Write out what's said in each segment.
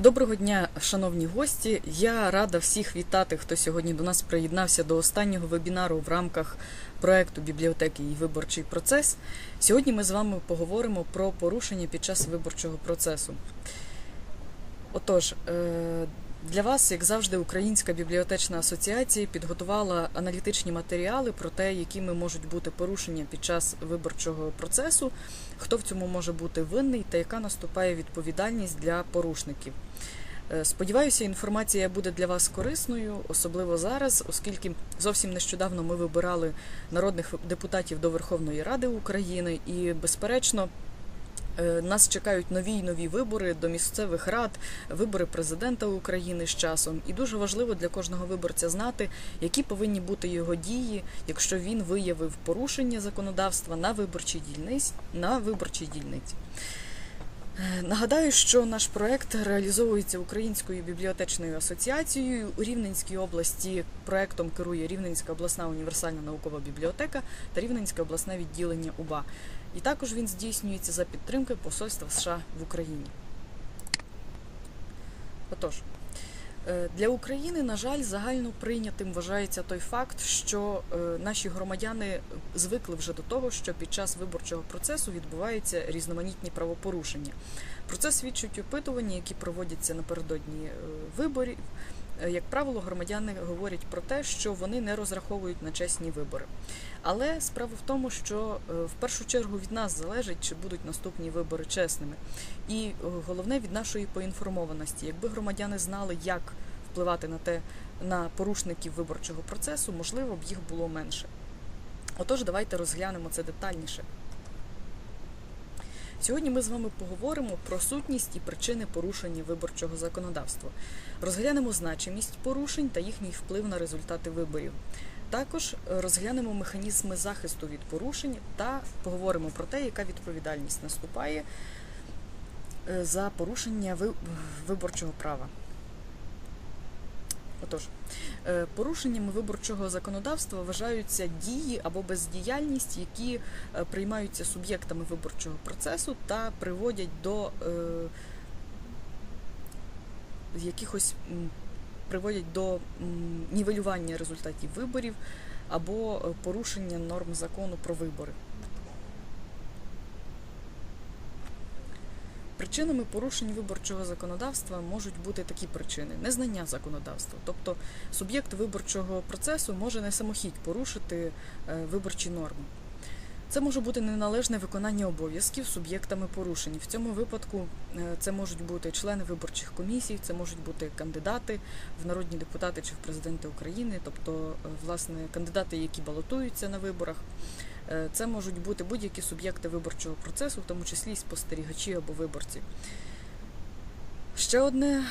Доброго дня, шановні гості. Я рада всіх вітати, хто сьогодні до нас приєднався до останнього вебінару в рамках проекту бібліотеки і виборчий процес. Сьогодні ми з вами поговоримо про порушення під час виборчого процесу. Отож, е, для вас, як завжди, Українська бібліотечна асоціація підготувала аналітичні матеріали про те, якими можуть бути порушення під час виборчого процесу, хто в цьому може бути винний та яка наступає відповідальність для порушників. Е, Сподіваюся, інформація буде для вас корисною, особливо зараз, оскільки зовсім нещодавно ми вибирали народних депутатів до Верховної Ради України, і, безперечно, нас чекають нові й нові вибори до місцевих рад, вибори президента України з часом. І дуже важливо для кожного виборця знати, які повинні бути його дії, якщо він виявив порушення законодавства на виборчій дільниці. На виборчій дільниці. Е, Нагадаю, що наш проект реалізовується Українською бібліотечною асоціацією у Рівненській області. Проектом керує Рівненська обласна універсальна наукова бібліотека та Рівненське обласне відділення УБА. І також він здійснюється за підтримки Посольства США в Україні. Отож, е, для України, на жаль, загально прийнятим вважається той факт, що е, наші громадяни звикли вже до того, що під час виборчого процесу відбуваються різноманітні правопорушення. Про це свідчать опитування, які проводяться напередодні е, виборів. Е, Як правило, громадяни говорять про те, що вони не розраховують на чесні вибори. Але справа в тому, що е, в першу чергу від нас залежить, чи будуть наступні вибори чесними. І е, головне від нашої поінформованості. Якби громадяни знали, як впливати на те на порушників виборчого процесу, можливо б їх було менше. Отож, давайте розглянемо це детальніше. Сьогодні ми з вами поговоримо про сутність і причини порушення виборчого законодавства. Розглянемо значимість порушень та їхній вплив на результати виборів. Також розглянемо механізми захисту від порушень та поговоримо про те, яка відповідальність наступає е, за порушення виборчого права. Отож, е, порушеннями виборчого законодавства вважаються дії або бездіяльність, які е, приймаються суб'єктами виборчого процесу та приводять до е, якихось приводять до нівелювання результатів виборів або порушення норм закону про вибори. Причинами порушень виборчого законодавства можуть бути такі причини: незнання законодавства, тобто суб'єкт виборчого процесу може не самохідь порушити е, виборчі норми. Це може бути неналежне виконання обов'язків суб'єктами порушень. В цьому випадку е, це можуть бути члени виборчих комісій, це можуть бути кандидати в народні депутати чи в президенти України, тобто, е, власне, кандидати, які балотуються на виборах. Е, Це можуть бути будь-які суб'єкти виборчого процесу, в тому числі спостерігачі або виборці. Ще, одне,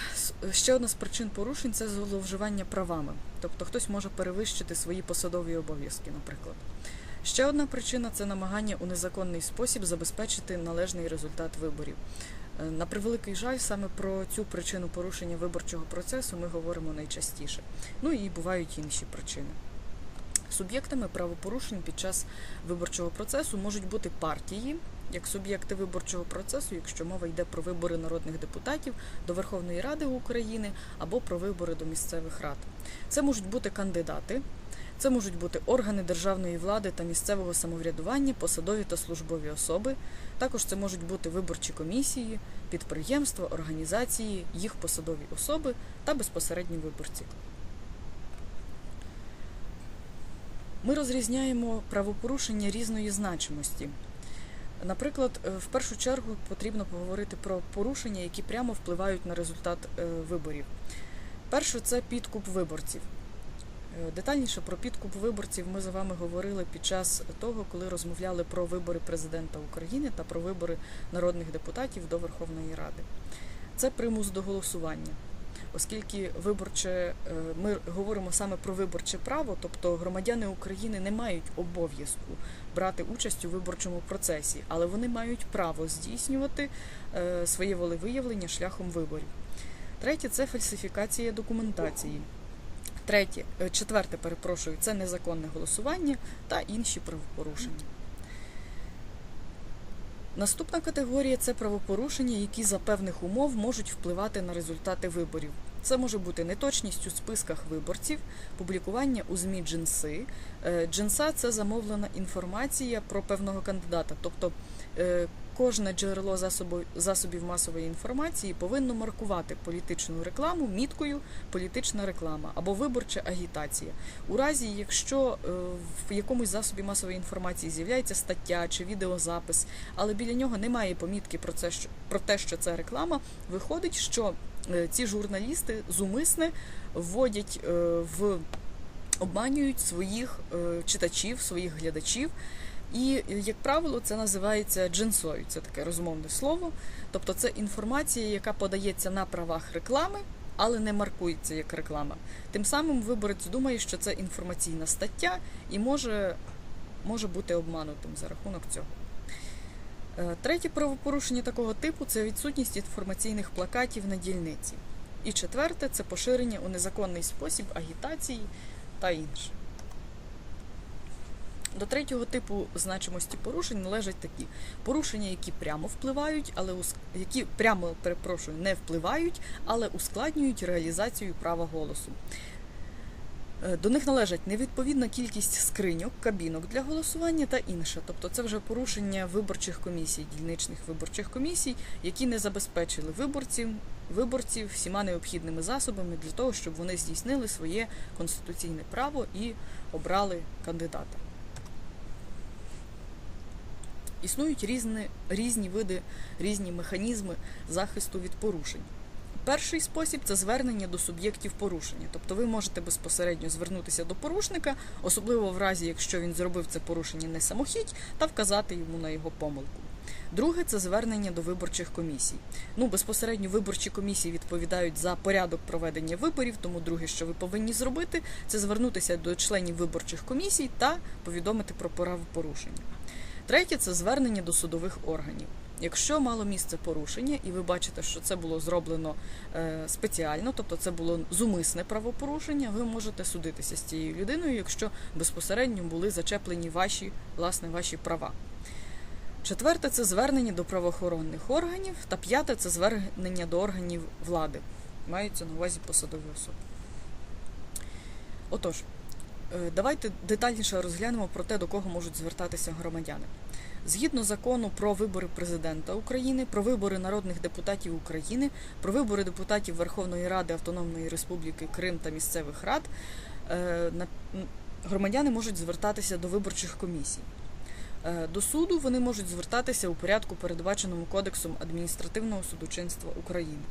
ще одна з причин порушень це зловживання правами. Тобто хтось може перевищити свої посадові обов'язки, наприклад. Ще одна причина це намагання у незаконний спосіб забезпечити належний результат виборів. Е, На превеликий жаль, саме про цю причину порушення виборчого процесу ми говоримо найчастіше. Ну і бувають інші причини. Суб'єктами правопорушень під час виборчого процесу можуть бути партії, як суб'єкти виборчого процесу, якщо мова йде про вибори народних депутатів до Верховної Ради України або про вибори до місцевих рад. Це можуть бути кандидати, це можуть бути органи державної влади та місцевого самоврядування, посадові та службові особи. Також це можуть бути виборчі комісії, підприємства, організації, їх посадові особи та безпосередні виборці. Ми розрізняємо правопорушення різної значимості. Наприклад, е, в першу чергу потрібно поговорити про порушення, які прямо впливають на результат е, виборів. Перше це підкуп виборців. Е, Детальніше про підкуп виборців ми з вами говорили під час того, коли розмовляли про вибори президента України та про вибори народних депутатів до Верховної Ради. Це примус до голосування оскільки виборче е, ми говоримо саме про виборче право, тобто громадяни України не мають обов'язку брати участь у виборчому процесі, але вони мають право здійснювати е, своє волевиявлення шляхом виборів. Третє це фальсифікація документації. Третє, е, четверте, перепрошую, це незаконне голосування та інші правопорушення. Наступна категорія це правопорушення, які за певних умов можуть впливати на результати виборів. Це може бути неточність у списках виборців, публікування у ЗМІ джинси. Е, Джинса це замовлена інформація про певного кандидата, тобто е, кожне джерело засобу, засобів масової інформації повинно маркувати політичну рекламу міткою політична реклама або виборча агітація. У разі, якщо е, в якомусь засобі масової інформації з'являється стаття чи відеозапис, але біля нього немає помітки про це, що про те, що це реклама, виходить, що е, ці журналісти зумисне вводять е, в обманюють своїх читачів, своїх глядачів. І, як правило, це називається джинсою. Це таке розмовне слово. Тобто це інформація, яка подається на правах реклами, але не маркується як реклама. Тим самим виборець думає, що це інформаційна стаття і може, може бути обманутим за рахунок цього. Е, Третє правопорушення такого типу це відсутність інформаційних плакатів на дільниці. І четверте це поширення у незаконний спосіб агітації та інше. До третього типу значимості порушень належать такі порушення, які прямо впливають, але ус- які прямо перепрошую, не впливають, але ускладнюють реалізацію права голосу. Е, До них належать невідповідна кількість скриньок, кабінок для голосування та інше. Тобто це вже порушення виборчих комісій, дільничних виборчих комісій, які не забезпечили виборців, виборців всіма необхідними засобами для того, щоб вони здійснили своє конституційне право і обрали кандидата. Існують різні, різні види, різні механізми захисту від порушень. Перший спосіб це звернення до суб'єктів порушення. Тобто ви можете безпосередньо звернутися до порушника, особливо в разі, якщо він зробив це порушення не самохідь, та вказати йому на його помилку. Друге це звернення до виборчих комісій. Ну, безпосередньо виборчі комісії відповідають за порядок проведення виборів, тому друге, що ви повинні зробити, це звернутися до членів виборчих комісій та повідомити про правопорушення. Третє це звернення до судових органів. Якщо мало місце порушення, і ви бачите, що це було зроблено е, спеціально, тобто це було зумисне правопорушення, ви можете судитися з цією людиною, якщо безпосередньо були зачеплені ваші власне ваші права. Четверте це звернення до правоохоронних органів, та п'яте це звернення до органів влади. Маються на увазі посадові особи. Отож, давайте детальніше розглянемо про те, до кого можуть звертатися громадяни. Згідно закону про вибори президента України, про вибори народних депутатів України, про вибори депутатів Верховної Ради Автономної Республіки Крим та місцевих рад, е, громадяни можуть звертатися до виборчих комісій. Е, До суду вони можуть звертатися у порядку, передбаченому Кодексом адміністративного судочинства України.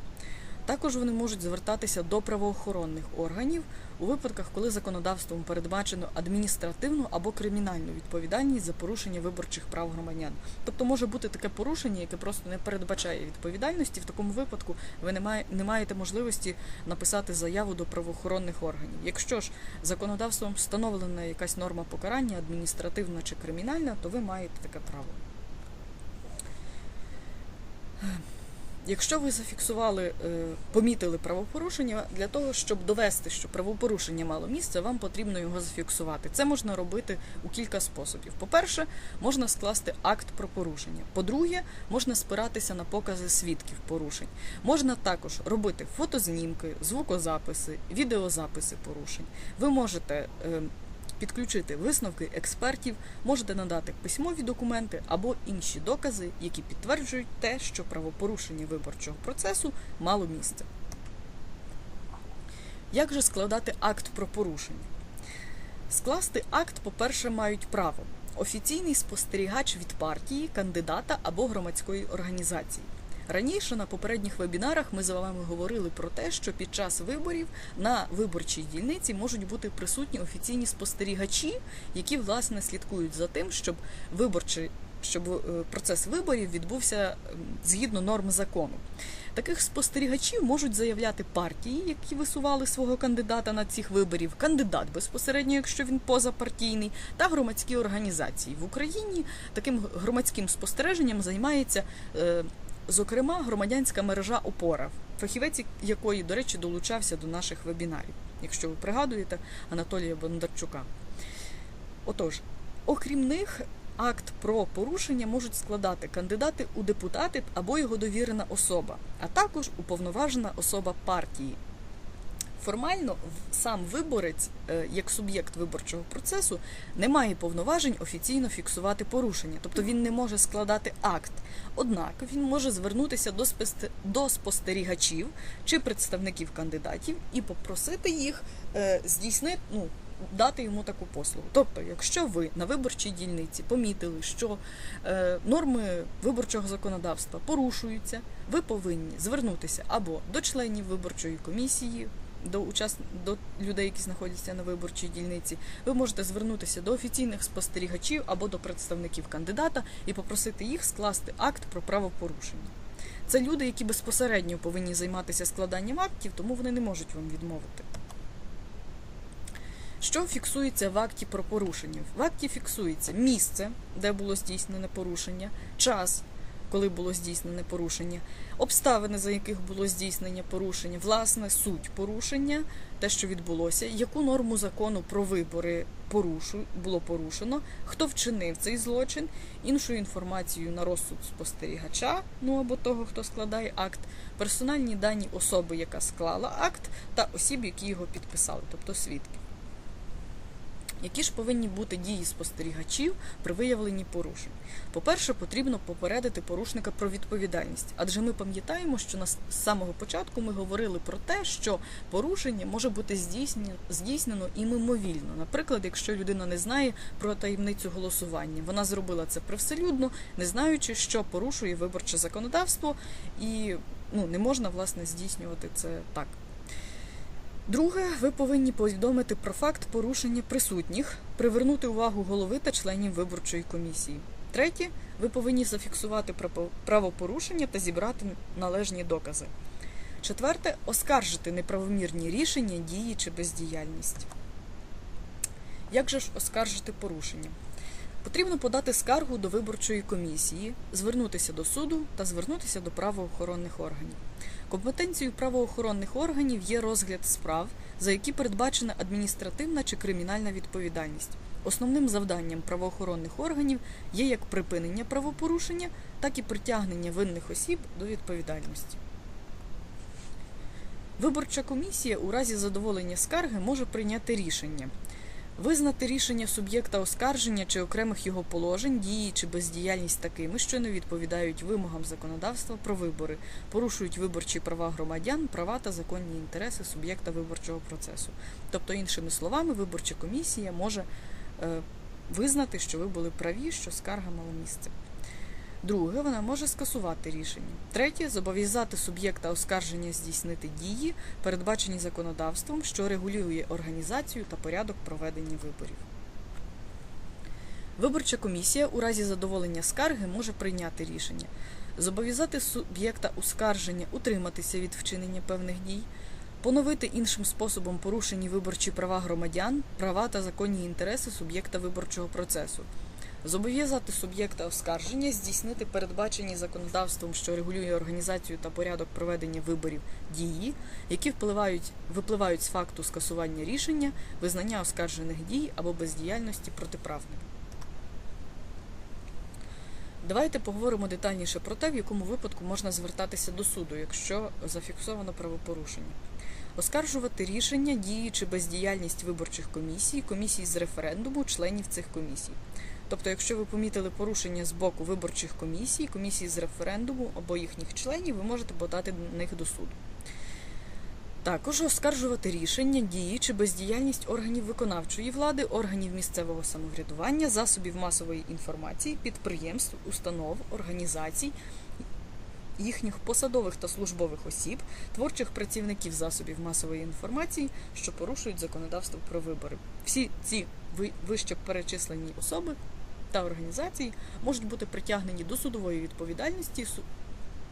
Також вони можуть звертатися до правоохоронних органів у випадках, коли законодавством передбачено адміністративну або кримінальну відповідальність за порушення виборчих прав громадян. Тобто може бути таке порушення, яке просто не передбачає відповідальності. В такому випадку ви не, має, не маєте можливості написати заяву до правоохоронних органів. Якщо ж законодавством встановлена якась норма покарання, адміністративна чи кримінальна, то ви маєте таке право. Якщо ви зафіксували, е, помітили правопорушення, для того, щоб довести, що правопорушення мало місце, вам потрібно його зафіксувати. Це можна робити у кілька способів. По-перше, можна скласти акт про порушення. По-друге, можна спиратися на покази свідків порушень. Можна також робити фотознімки, звукозаписи, відеозаписи порушень. Ви можете е, підключити висновки експертів, можете надати письмові документи або інші докази, які підтверджують те, що правопорушення виборчого процесу мало місце. Як же складати акт про порушення? Скласти акт, по-перше, мають право офіційний спостерігач від партії, кандидата або громадської організації. Раніше на попередніх вебінарах ми з вами говорили про те, що під час виборів на виборчій дільниці можуть бути присутні офіційні спостерігачі, які власне слідкують за тим, щоб виборчий щоб е, процес виборів відбувся згідно норм закону. Таких спостерігачів можуть заявляти партії, які висували свого кандидата на цих виборів, кандидат безпосередньо, якщо він позапартійний, та громадські організації в Україні. Таким громадським спостереженням займається. Зокрема, громадянська мережа Опора, фахівець якої, до речі, долучався до наших вебінарів, якщо ви пригадуєте Анатолія Бондарчука. Отож, окрім них, акт про порушення можуть складати кандидати у депутати або його довірена особа, а також уповноважена особа партії. Формально сам виборець, е, як суб'єкт виборчого процесу, не має повноважень офіційно фіксувати порушення, тобто він не може складати акт. Однак він може звернутися до спосте- до спостерігачів чи представників кандидатів і попросити їх е, здійснити, ну, дати йому таку послугу. Тобто, якщо ви на виборчій дільниці помітили, що е, норми виборчого законодавства порушуються, ви повинні звернутися або до членів виборчої комісії. До учас... до людей, які знаходяться на виборчій дільниці, ви можете звернутися до офіційних спостерігачів або до представників кандидата і попросити їх скласти акт про правопорушення. Це люди, які безпосередньо повинні займатися складанням актів, тому вони не можуть вам відмовити. Що фіксується в акті про порушення? В акті фіксується місце, де було здійснене порушення, час, коли було здійснене порушення, обставини, за яких було здійснення порушення, власне, суть порушення, те, що відбулося, яку норму закону про вибори порушу, було порушено, хто вчинив цей злочин, іншу інформацію на розсуд спостерігача, ну або того, хто складає акт, персональні дані особи, яка склала акт, та осіб, які його підписали, тобто свідки. Які ж повинні бути дії спостерігачів при виявленні порушень? По-перше, потрібно попередити порушника про відповідальність, адже ми пам'ятаємо, що на самого початку ми говорили про те, що порушення може бути здійснено, здійснено і мимовільно. Наприклад, якщо людина не знає про таємницю голосування, вона зробила це привселюдно, не знаючи, що порушує виборче законодавство, і ну не можна власне здійснювати це так. Друге, ви повинні повідомити про факт порушення присутніх, привернути увагу голови та членів виборчої комісії. Третє, ви повинні зафіксувати правопорушення та зібрати належні докази. Четверте, оскаржити неправомірні рішення, дії чи бездіяльність. Як же ж оскаржити порушення? Потрібно подати скаргу до виборчої комісії, звернутися до суду та звернутися до правоохоронних органів. Компетенцією правоохоронних органів є розгляд справ, за які передбачена адміністративна чи кримінальна відповідальність. Основним завданням правоохоронних органів є як припинення правопорушення, так і притягнення винних осіб до відповідальності. Виборча комісія у разі задоволення скарги може прийняти рішення. Визнати рішення суб'єкта оскарження чи окремих його положень, дії чи бездіяльність такими, що не відповідають вимогам законодавства про вибори, порушують виборчі права громадян, права та законні інтереси суб'єкта виборчого процесу. Тобто, іншими словами, виборча комісія може е, визнати, що ви були праві, що скарга мала місце. Друге, вона може скасувати рішення. Третє зобов'язати суб'єкта оскарження здійснити дії, передбачені законодавством, що регулює організацію та порядок проведення виборів. Виборча комісія у разі задоволення скарги може прийняти рішення, зобов'язати суб'єкта оскарження утриматися від вчинення певних дій, поновити іншим способом порушені виборчі права громадян, права та законні інтереси суб'єкта виборчого процесу. Зобов'язати суб'єкта оскарження здійснити передбачені законодавством, що регулює організацію та порядок проведення виборів дії, які впливають, випливають з факту скасування рішення, визнання оскаржених дій або бездіяльності протиправними. Давайте поговоримо детальніше про те, в якому випадку можна звертатися до суду, якщо зафіксовано правопорушення. Оскаржувати рішення, дії чи бездіяльність виборчих комісій, комісій з референдуму, членів цих комісій. Тобто, якщо ви помітили порушення з боку виборчих комісій, комісій з референдуму або їхніх членів, ви можете подати них до суду. Також оскаржувати рішення, дії чи бездіяльність органів виконавчої влади, органів місцевого самоврядування, засобів масової інформації, підприємств, установ, організацій, їхніх посадових та службових осіб, творчих працівників засобів масової інформації, що порушують законодавство про вибори. Всі ці ви- вище перечислені особи та організації можуть бути притягнені до судової відповідальності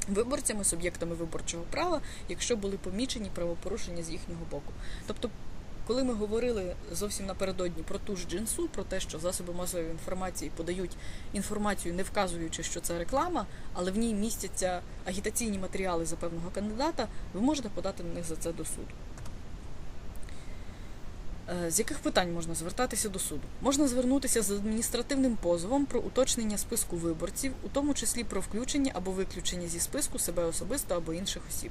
виборцями, суб'єктами виборчого права, якщо були помічені правопорушення з їхнього боку. Тобто, коли ми говорили зовсім напередодні про ту ж джинсу, про те, що засоби масової інформації подають інформацію, не вказуючи, що це реклама, але в ній містяться агітаційні матеріали за певного кандидата, ви можете подати на них за це до суду. Е, З яких питань можна звертатися до суду? Можна звернутися з адміністративним позовом про уточнення списку виборців, у тому числі про включення або виключення зі списку себе особисто або інших осіб.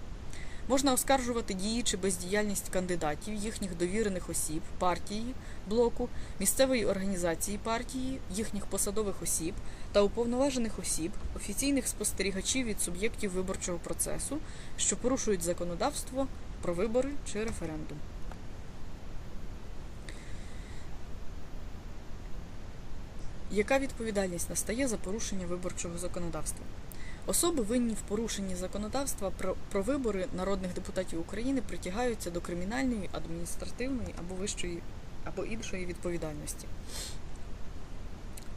Можна оскаржувати дії чи бездіяльність кандидатів, їхніх довірених осіб, партії, блоку, місцевої організації партії, їхніх посадових осіб та уповноважених осіб, офіційних спостерігачів від суб'єктів виборчого процесу, що порушують законодавство про вибори чи референдум. Яка відповідальність настає за порушення виборчого законодавства? Особи, винні в порушенні законодавства про, вибори народних депутатів України притягаються до кримінальної, адміністративної або вищої або іншої відповідальності.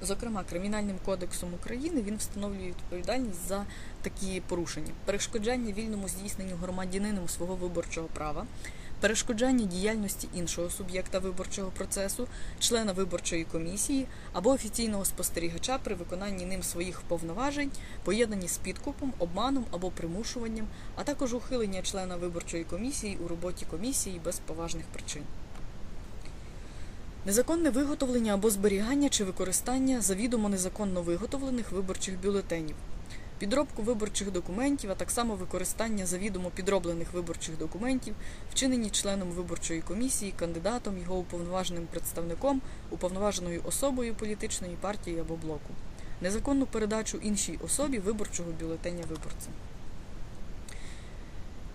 Зокрема, Кримінальним кодексом України він встановлює відповідальність за такі порушення: перешкоджання вільному здійсненню громадянином свого виборчого права, перешкоджання діяльності іншого суб'єкта виборчого процесу, члена виборчої комісії або офіційного спостерігача при виконанні ним своїх повноважень, поєднані з підкупом, обманом або примушуванням, а також ухилення члена виборчої комісії у роботі комісії без поважних причин. Незаконне виготовлення або зберігання чи використання завідомо незаконно виготовлених виборчих бюлетенів, підробку виборчих документів, а так само використання завідомо підроблених виборчих документів, вчинені членом виборчої комісії, кандидатом, його уповноваженим представником, уповноваженою особою політичної партії або блоку, незаконну передачу іншій особі виборчого бюлетеня виборцям.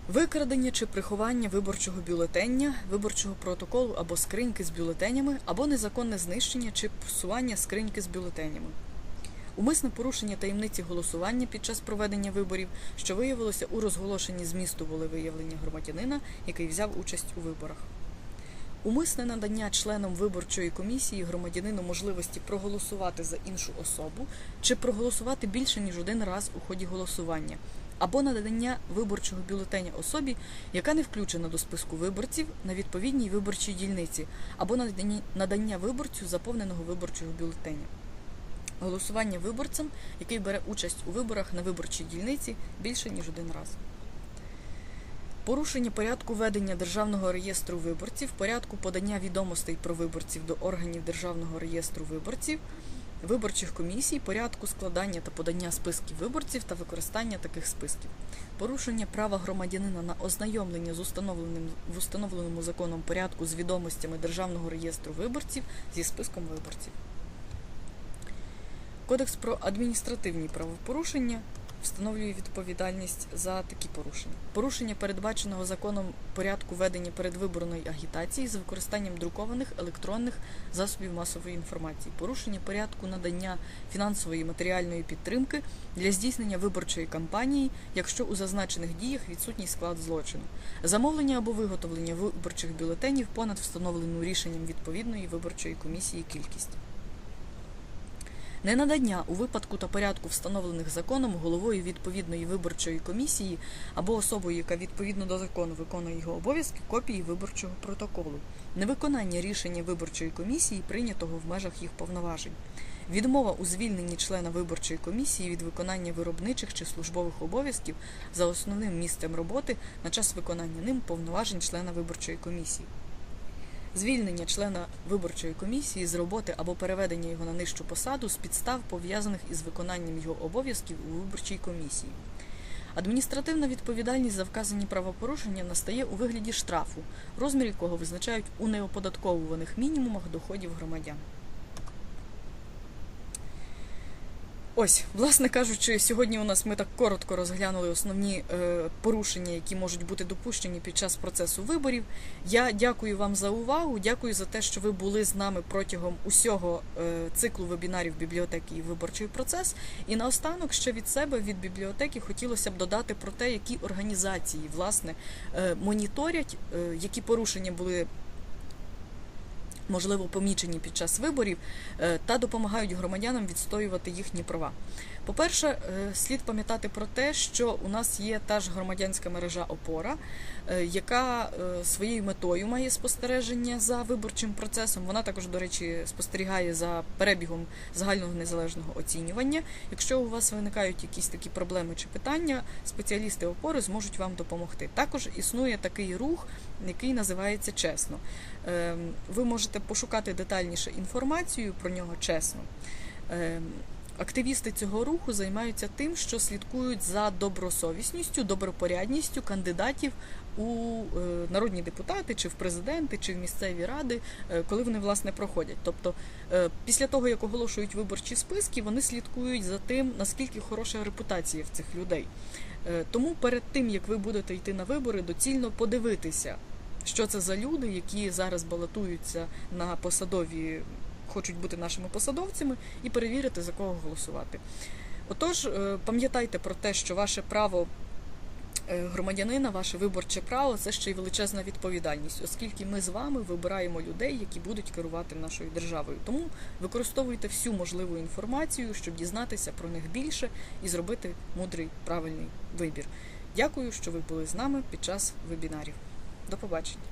Викрадення чи приховання виборчого бюлетеня, виборчого протоколу або скриньки з бюлетенями, або незаконне знищення чи псування скриньки з бюлетенями. Умисне порушення таємниці голосування під час проведення виборів, що виявилося у розголошенні змісту волевиявлення громадянина, який взяв участь у виборах. Умисне надання членам виборчої комісії громадянину можливості проголосувати за іншу особу чи проголосувати більше ніж один раз у ході голосування, або надання виборчого бюлетеня особі, яка не включена до списку виборців на відповідній виборчій дільниці, або надання- виборцю заповненого виборчого бюлетеня. Голосування виборцем, який бере участь у виборах на виборчій дільниці більше ніж один раз. Порушення порядку ведення Державного реєстру виборців, порядку подання відомостей про виборців до органів Державного реєстру виборців, виборчих комісій, порядку складання та подання списків виборців та використання таких списків, порушення права громадянина на ознайомлення з установленим в установленому законом порядку з відомостями Державного реєстру виборців зі списком виборців. Кодекс про адміністративні правопорушення встановлює відповідальність за такі порушення. Порушення передбаченого законом порядку ведення передвиборної агітації з використанням друкованих електронних засобів масової інформації, порушення порядку надання фінансової матеріальної підтримки для здійснення виборчої кампанії, якщо у зазначених діях відсутній склад злочину, замовлення або виготовлення виборчих бюлетенів понад встановлену рішенням відповідної виборчої комісії кількість. Ненадання у випадку та порядку встановлених законом головою відповідної виборчої комісії або особою, яка відповідно до закону виконує його обов'язки, копії виборчого протоколу, невиконання рішення виборчої комісії, прийнятого в межах їх повноважень, відмова у звільненні члена виборчої комісії від виконання виробничих чи службових обов'язків за основним місцем роботи на час виконання ним повноважень члена виборчої комісії звільнення члена виборчої комісії з роботи або переведення його на нижчу посаду з підстав, пов'язаних із виконанням його обов'язків у виборчій комісії. Адміністративна відповідальність за вказані правопорушення настає у вигляді штрафу, розмір якого визначають у неоподатковуваних мінімумах доходів громадян. Ось, власне кажучи, сьогодні у нас ми так коротко розглянули основні е, порушення, які можуть бути допущені під час процесу виборів. Я дякую вам за увагу. Дякую за те, що ви були з нами протягом усього е, циклу вебінарів бібліотеки і виборчий процес. І наостанок ще від себе від бібліотеки хотілося б додати про те, які організації власне е, моніторять, які порушення були можливо помічені під час виборів е, та допомагають громадянам відстоювати їхні права. По-перше, е, слід пам'ятати про те, що у нас є та ж громадянська мережа Опора, е, яка своєю метою має спостереження за виборчим процесом. Вона також, до речі, спостерігає за перебігом загального незалежного оцінювання. Якщо у вас виникають якісь такі проблеми чи питання, спеціалісти опори зможуть вам допомогти. Також існує такий рух, який називається чесно. Ем, Ви можете пошукати детальніше інформацію про нього чесно. Ем, Активісти цього руху займаються тим, що слідкують за добросовісністю, добропорядністю кандидатів у е, народні депутати, чи в президенти, чи в місцеві ради, е, коли вони власне проходять. Тобто, е, після того як оголошують виборчі списки, вони слідкують за тим, наскільки хороша репутація в цих людей. Тому перед тим як ви будете йти на вибори, доцільно подивитися, що це за люди, які зараз балотуються на посадові, хочуть бути нашими посадовцями, і перевірити за кого голосувати. Отож, пам'ятайте про те, що ваше право громадянина, ваше виборче право це ще й величезна відповідальність, оскільки ми з вами вибираємо людей, які будуть керувати нашою державою. Тому використовуйте всю можливу інформацію, щоб дізнатися про них більше і зробити мудрий правильний вибір. Дякую, що ви були з нами під час вебінарів. До побачення.